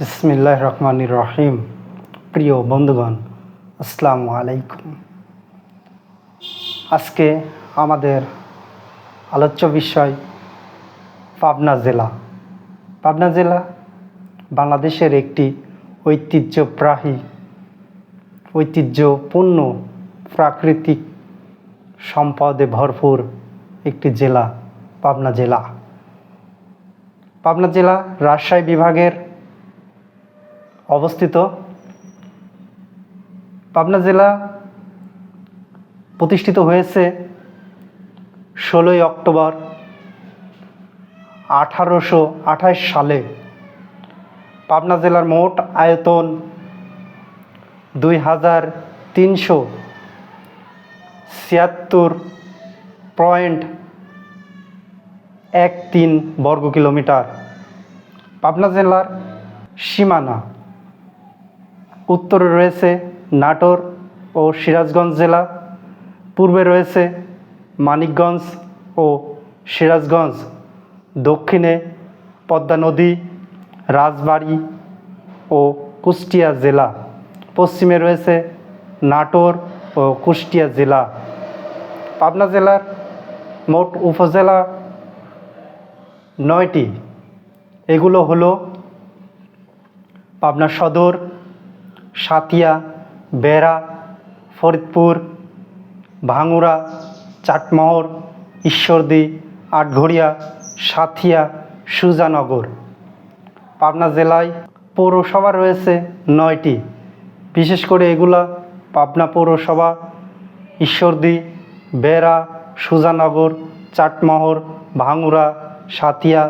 বিসমিল্লাহ রহমান রহিম প্রিয় বন্ধুগণ, আসসালামু আলাইকুম। আজকে আমাদের আলোচ্য বিষয় পাবনা জেলা। পাবনা জেলা বাংলাদেশের একটি ঐতিহ্যপ্রাহী, ঐতিহ্যপূর্ণ প্রাকৃতিক সম্পদে ভরপুর একটি জেলা, পাবনা জেলা। পাবনা জেলা রাজশাহী বিভাগের অবস্থিত পাবনা জেলা প্রতিষ্ঠিত হয়েছে ষোলোই অক্টোবর আঠারোশো আঠাশ সালে। পাবনা জেলার মোট আয়তন দুই হাজার তিনশো ছিয়াত্তর পয়েন্ট এক তিন বর্গ কিলোমিটার। পাবনা জেলার সীমানা উত্তরে রয়েছে নাটোর ও সিরাজগঞ্জ জেলা, পূর্বে রয়েছে মানিকগঞ্জ ও সিরাজগঞ্জ, দক্ষিণে পদ্মা নদী, রাজবাড়ী ও কুষ্টিয়া জেলা, পশ্চিমে রয়েছে নাটোর ও কুষ্টিয়া জেলা। পাবনা জেলার মোট উপজেলা নয়টি। এগুলো হলো পাবনা সদর সাতিয়া, বেড়া, ফরিদপুর, ভাঙুরা, চাটমোহর, ঈশ্বরদী আটঘরিয়া সাথিয়া, সুজানগর। পাবনা জেলায় পৌরসভা রয়েছে নয়টি। বিশেষ করে এগুলা পাবনা পৌরসভা, ঈশ্বরদী, বেড়া, সুজানগর, চাটমোহর, ভাঙুরা, সাথিয়া,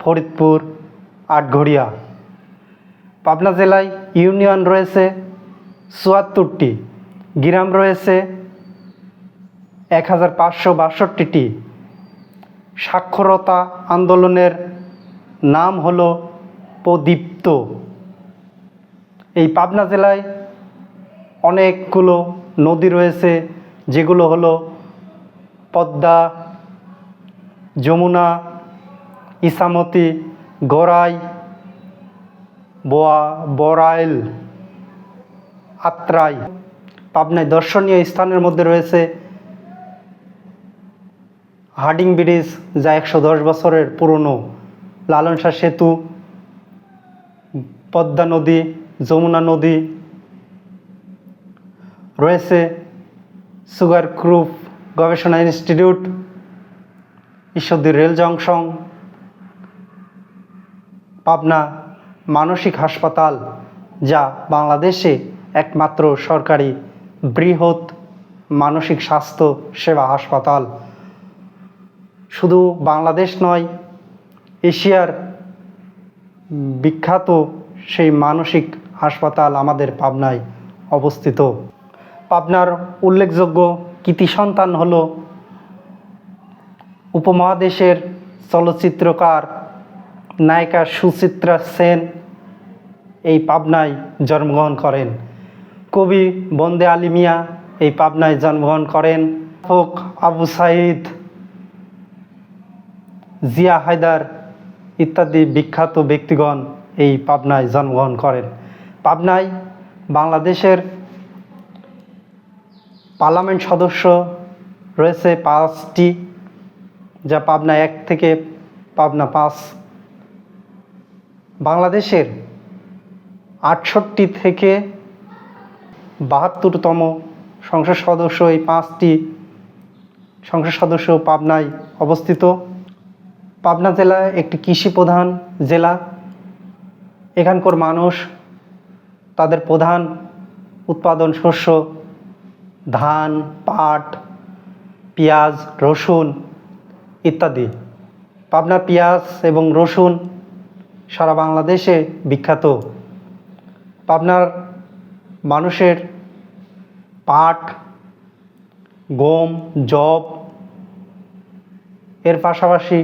ফরিদপুর আটঘরিয়া পাবনা জেলায় ইউনিয়ন রয়েছে চুয়াত্তরটি, গ্রাম রয়েছে এক হাজার পাঁচশো বাষট্টিটি। সাক্ষরতা আন্দোলনের নাম হলো প্রদীপ্ত। এই পাবনা জেলায় অনেকগুলো নদী রয়েছে, যেগুলো হলো পদ্মা, যমুনা ইসামতি গড়াই বোয়া, বরাইল, আত্রাই, পাবনায় দর্শনীয় স্থানের মধ্যে রয়েছে হার্ডিং ব্রিজ, যা একশো দশ বছরের পুরনো লালন শাহ সেতু, পদ্মা নদী, যমুনা নদী, রয়েছে সুগার গ্রুপ গবেষণা institute Ishwardi rail junction, Pabna মানসিক হাসপাতাল, যা বাংলাদেশে একমাত্র সরকারি বৃহৎ মানসিক স্বাস্থ্য সেবা হাসপাতাল। শুধু বাংলাদেশ নয়, এশিয়ার বিখ্যাত সেই মানসিক হাসপাতাল আমাদের পাবনায় অবস্থিত। পাবনার উল্লেখযোগ্য কৃতি সন্তান হল উপমহাদেশের চলচ্চিত্রকার নায়িকা সুচিত্রা সেন এই পাবনায় জন্মগ্রহণ করেন। কবি বন্দে আলী মিয়া এই পাবনায় জন্মগ্রহণ করেন। ফোক আবু সাইদ, জিয়া হায়দার ইত্যাদি বিখ্যাত ব্যক্তিগণ এই পাবনায় জন্মগ্রহণ করেন। পাবনায় বাংলাদেশের পার্লামেন্ট সদস্য রয়েছে পাঁচটি, যা পাবনা এক থেকে পাবনা পাঁচ বাংলাদেশের আটষট্টি থেকে বাহাত্তরতম সংসদ সদস্য এই পাঁচটি সংসদ সদস্য পাবনায় অবস্থিত। পাবনা জেলা একটি কৃষি প্রধান জেলা। এখানকার মানুষ তাদের প্রধান উৎপাদন শস্য ধান, পাট, পেঁয়াজ, রসুন ইত্যাদি। পাবনা পেঁয়াজ এবং রসুন সারা বাংলাদেশে বিখ্যাত। পাবনার মানুষের পাট, গম জব এর পাশাপাশি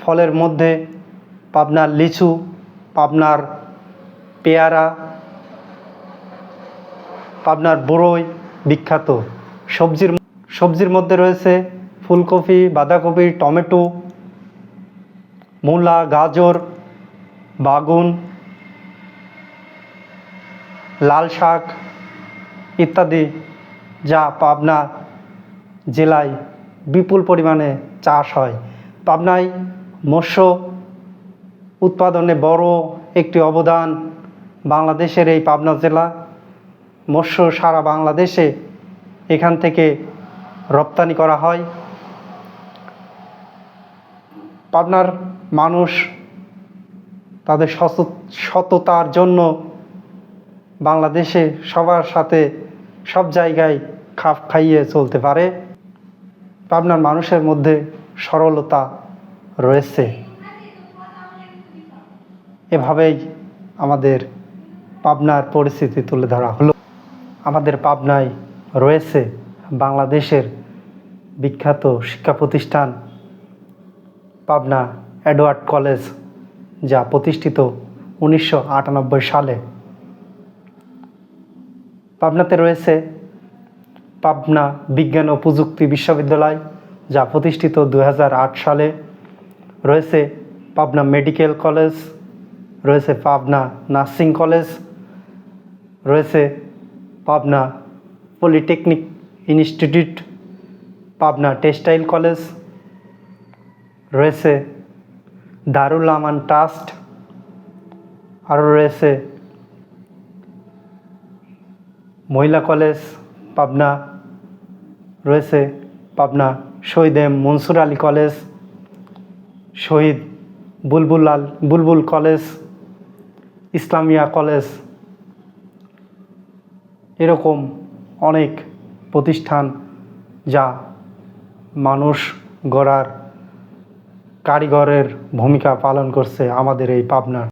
ফলের মধ্যে পাবনার লিচু, পাবনার পেয়ারা, পাবনার বড়ই বিখ্যাত। সবজির সবজির মধ্যে রয়েছে ফুলকপি, বাঁধাকপি, টমেটো, মূলা, গাজর বাগুন, লাল শাক ইত্যাদি যা পাবনা জেলায় বিপুল পরিমাণে চাষ হয়। পাবনায় মৎস্য উৎপাদনে বড় একটি অবদান বাংলাদেশের এই পাবনা জেলা। মৎস্য সারা বাংলাদেশে এখান থেকে রপ্তানি করা হয়। পাবনার মানুষ তাদের সত- সততার জন্য বাংলাদেশে সবার সাথে সব জায়গায় খাপ খাইয়ে চলতে পারে। পাবনার মানুষের মধ্যে সরলতা রয়েছে। এভাবেই আমাদের পাবনার পরিস্থিতি তুলে ধরা হলো। আমাদের পাবনায় রয়েছে বাংলাদেশের বিখ্যাত শিক্ষা প্রতিষ্ঠান পাবনা এডওয়ার্ড কলেজ। যা প্রতিষ্ঠিত উনিশশো আটানব্বই সালে। পাবনাতে রয়েছে পাবনা বিজ্ঞান ও প্রযুক্তি বিশ্ববিদ্যালয়, যা প্রতিষ্ঠিত দু হাজার আট সালে। রয়েছে পাবনা মেডিকেল কলেজ, রয়েছে পাবনা নার্সিং কলেজ, রয়েছে Pabna polytechnic institute, Pabna textile college, রয়েছে দারুল আমান ট্রাস্ট আরও রয়েছে। মহিলা কলেজ, পাবনা, রয়েছে Pabna. Shahid M Monsur Ali college, Shahid Bulbul Al Bulbul college, Islamia college. এরকম অনেক প্রতিষ্ঠান যা মানুষ গড়ার কারিগরের ভূমিকা পালন করছে আমাদের এই পাবনার